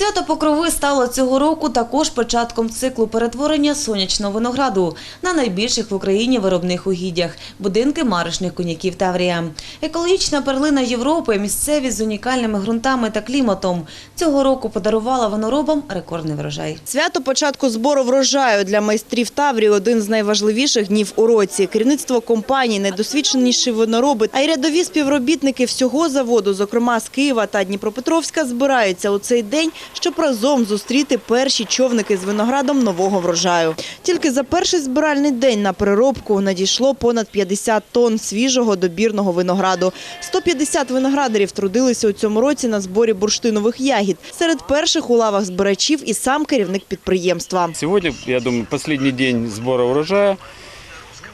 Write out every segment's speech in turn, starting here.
Свято Покрови стало цього року також початком циклу перетворення сонячного винограду на найбільших в Україні виробних угіддях – будинки маришних коняків Таврія. Екологічна перлина Європи, місцеві з унікальними ґрунтами та кліматом. Цього року подарувала виноробам рекордний врожай. Свято початку збору врожаю для майстрів Таврії – один з найважливіших днів у році. Керівництво компанії, найдосвідченіші винороби, а й рядові співробітники всього заводу, зокрема з Києва та Дніпропетровська, збираються у цей день, щоб разом зустріти перші човники з виноградом нового врожаю. Тільки за перший збиральний день на переробку надійшло понад 50 тонн свіжого добірного винограду. 150 виноградарів трудилися у цьому році на зборі бурштинових ягід. Серед перших у лавах збирачів і сам керівник підприємства. Сегодня, я думаю, последний день сбора урожая.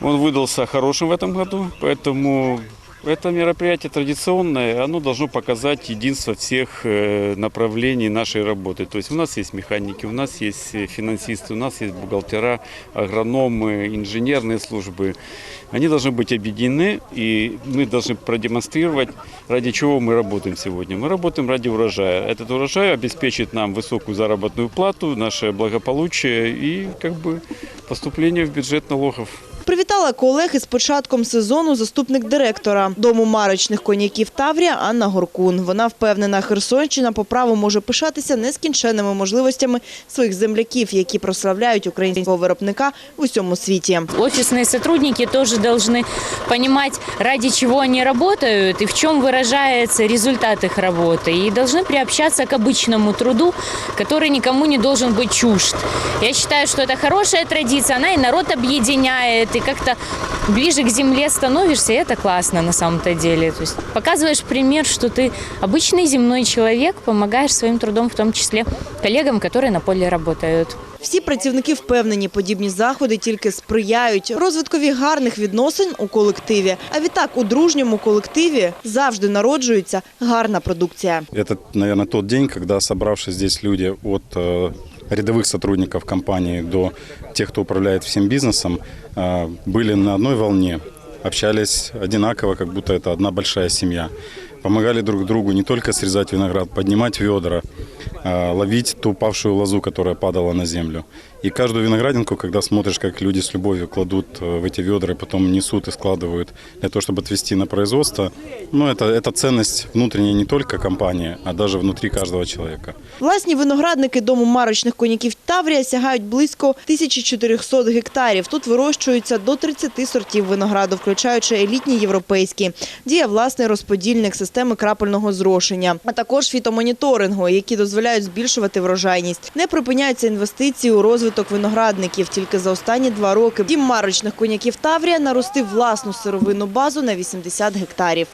Он выдался хорошим в этом году, поэтому это мероприятие традиционное, оно должно показать единство всех э, направлений нашей работы. То есть у нас есть механики, у нас есть э, финансисты, у нас есть бухгалтера, агрономы, инженерные службы. Они должны быть объединены, и мы должны продемонстрировать, ради чего мы работаем сегодня. Мы работаем ради урожая. Этот урожай обеспечит нам высокую заработную плату, наше благополучие и как бы поступление в бюджет налогов. Привітала колег із початком сезону заступник директора дому марочних коньяків Таврія Анна Горкун. Вона впевнена, Херсонщина по праву може пишатися нескінченними можливостями своїх земляків, які прославляють українського виробника в усьому світі. Офисные сотрудники тоже должны понимать, ради чего они работают и в чем выражается результат их работы. И должны приобщаться к обычному труду, который никому не должен быть чужд. Я считаю, что это хорошая традиция, она и народ объединяет, и как-то ближе к земле становишься, и это классно на самом-то деле. То есть показываешь пример, что ты обычный земной человек, помогаешь своим трудом, в том числе коллегам, которые на поле работают. Всі працівники впевнені, подібні заходи тільки сприяють розвиткові гарних відносин у колективі. А відтак у дружньому колективі завжди народжується гарна продукція. Это, наверное, тот день, когда собравшись здесь люди от э, рядовых сотрудников компании до тех, кто управляет всем бизнесом, э, были на одной волне, общались одинаково, как будто это одна большая семья. Помогали друг другу не только срезать виноград, поднимать ведра, э, ловить ту упавшую лозу, которая падала на землю. И каждую виноградинку, когда смотришь, как люди с любовью кладут э, в эти ведра, и потом несут и складывают для того, чтобы отвезти на производство, ну, это, это ценность внутренняя не только компании, а даже внутри каждого человека. Власні виноградники дому марочних коняків Таврія сягають близько 1400 гектарів. Тут вирощуються до 30 сортів винограду, включаючи елітні європейські. Діє власний розподільник системи крапельного зрошення, а також фітомоніторингу, які дозволяють збільшувати врожайність. Не припиняються інвестиції у розвиток виноградників. Тільки за останні два роки дім марочних коняків Таврія наростив власну сировинну базу на 80 гектарів.